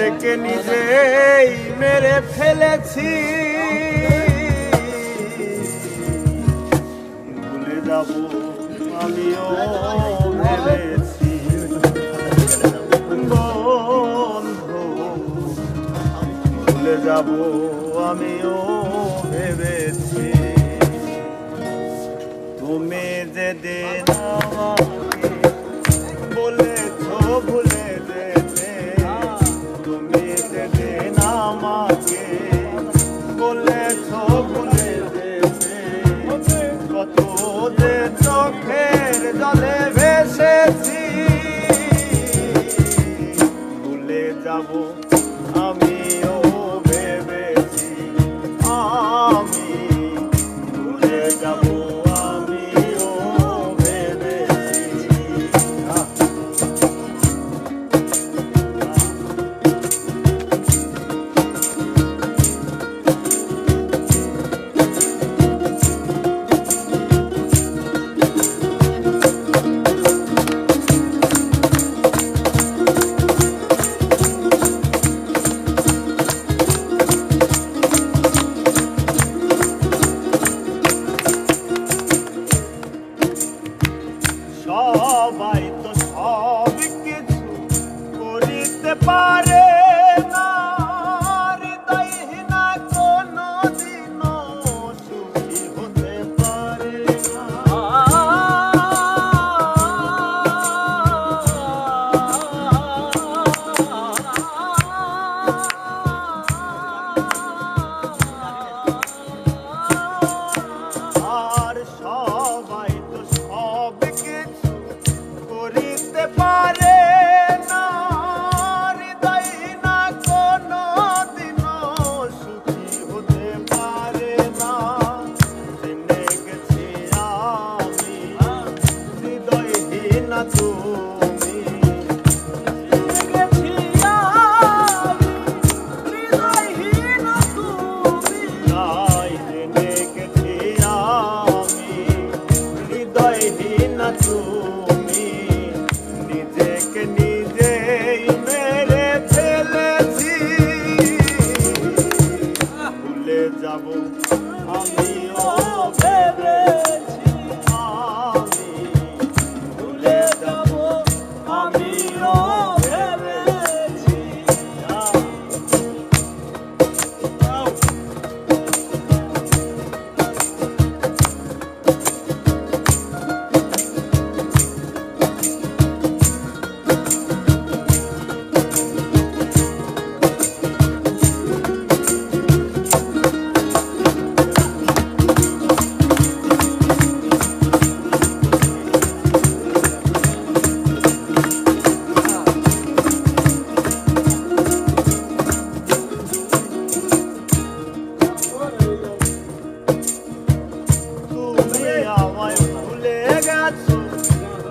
নিজেকে নিজেই মেরে ফেলেছি। ভুলে যাব আমিও ভেবেছি বন্ধু ভুলে যাব আমিও ভেবেছি। যাব সবাই তো সব কিছু করিতে পারে।